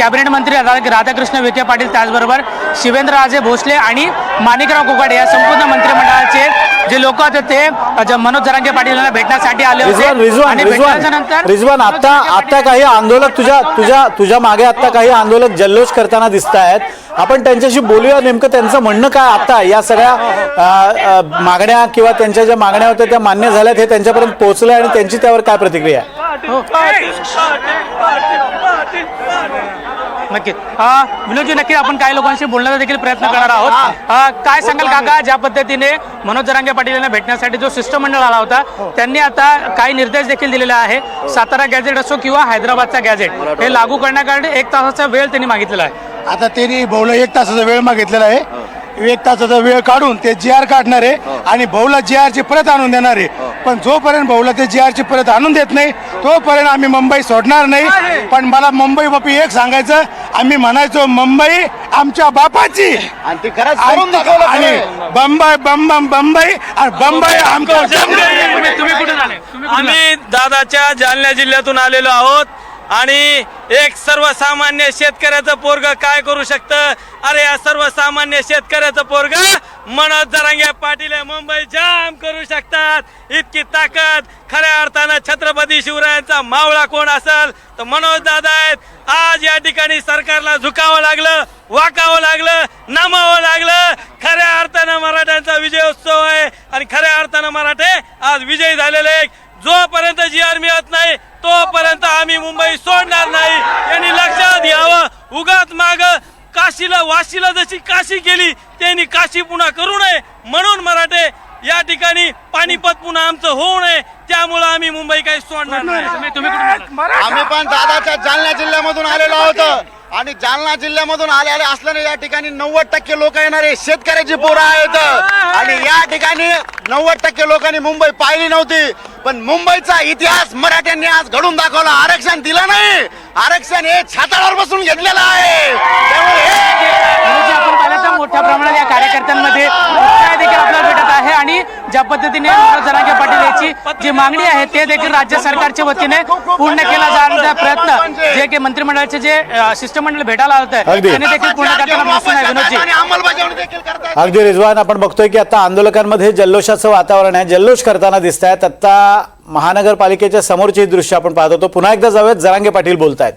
Cabinet मंत्री राधा- राधाकृष्ण विखे पाटील त्याचबरोबर शिवेंद्रराजे भोसले आणि माणिकराव कोकाटे या संपूर्ण मंत्रिमंडळाचे जे लोक होते ते मनोज जरांगे पाटील यांना भेटण्यासाठी आले होते. रिजवान रिजवान आणि रिजवान आता आता काही आंदोलक तुझ्या तुझ्या तुझ्या मागे आता काही आंदोलक जल्लोष करताना दिसत आहेत आपण त्यांच्याशी बोलूया नेमकं त्यांचं म्हणणं काय आता या सगळ्या मागण्या किंवा त्यांच्या ज्या मागण्या होत्या त्या मान्य झाल्यात हे त्यांच्यापर्यंत पोहोचलं आणि त्यांची त्यावर काय प्रतिक्रिया आहे? नक्की अ, विनोदजी नक्की आपण काही लोकांशी बोलण्याचा देखील प्रयत्न करणार आहोत. काय सांगाल काका? ज्या पद्धतीने मनोज जरांगे पाटील यांना भेटण्यासाठी जो शिष्टमंडळ आला होता त्यांनी आता काही निर्देश देखील दिलेले आहे. सातारा गॅझेट असो किंवा हैदराबादचा गॅझेट हे लागू करण्यासाठी एक तासाचा वेळ त्यांनी मागितलेला आहे. आता त्यांनी भाऊला एक तासाचा वेळ मागितलेला आहे. एक तासाचा वेळ काढून ते जी आर काढणार आहे आणि भाऊला जी आरची परत आणून देणार. आहे पण जोपर्यंत भाऊला ते जी आरची परत आणून देत नाही तोपर्यंत आम्ही मुंबई सोडणार नाही. पण मला मुंबई बापी एक सांगायचं आम्ही म्हणायचो मुंबई आमच्या बापाची. आणि ते खरंच आणि करून दाखवलं आणि खरं. बंबई बंबम बंबई आणि बंबई आमच्या? आम्ही दादाच्या जालन्या जिल्ह्यातून आलेलो आहोत. आणि एक सर्वसामान्य शेतकऱ्याचं पोरग काय करू शकतं? अरे या सर्वसामान्य शेतकऱ्याचं पोरग मनोज जरांगे पाटील मुंबई जाम करू शकतात. इतकी ताकद खऱ्या अर्थानं छत्रपती शिवरायांचा मावळा कोण असेल? तर मनोज दादा आहेत. आज या ठिकाणी सरकारला झुकावं लागलं वाकावं लागलं नमावं लागलं. खऱ्या अर्थानं मराठ्यांचा विजयोत्सव आहे. आणि खऱ्या अर्थानं मराठे आज विजयी झालेले आहे जोपर्यंत जी आर मिळत नाही तोपर्यंत आम्ही मुंबई सोडणार नाही. यांनी लक्षात घ्यावं. उगाच माग काशीला वाशीला जशी काशी केली त्यांनी काशी पुन्हा करू नये म्हणून मराठे या ठिकाणी पाणीपत पुन्हा आमचं होऊ नये. त्यामुळं आम्ही मुंबई काही सोडणार नाही. तुम्ही तुम्ही कुठून आलात? आम्ही पण दादाच्या जालना जिल्ह्यामधून आलेलो आहोत. आणि जालना जिल्ह्यामधून आलेले असल्याने या ठिकाणी नव्वद टक्के लोक येणारे शेतकऱ्याची पोरं आहेत. आणि या ठिकाणी नव्वद टक्के लोकांनी मुंबई पाहिली नव्हती. पण मुंबईचा इतिहास मराठ्यांनी आज घडून दाखवला. आरक्षण दिलं नाही. आरक्षण हे छाताळावर बसून घेतलेलं आहे. त्यामुळे मोठ्या प्रमाणात या कार्यकर्त्यांमध्ये उत्साह देखील आपल्याला भेटत आहे आणि ज्या पद्धतीने जरांगे पाटील याची जी मागणी आहे ते देखील राज्य सरकारच्या वतीने पूर्ण केला जाण्याचा प्रयत्न जे की मंत्रिमंडळाचे जे शिष्टमंडळ भेटायला आलं होतं अगदी. त्यांनी देखील पूर्ण करताना दिसून आहे विनोदजी. अगदी रिजवान आपण बघतोय की आता आंदोलकांमध्ये जल्लोषाचं वातावरण आहे. जल्लोष करताना दिसत आहेत आता महानगरपालिकेच्या समोरची ही दृश्य आपण पाहत होतो. पुन्हा एकदा जाऊयात. जरांगे पाटील बोलतायत.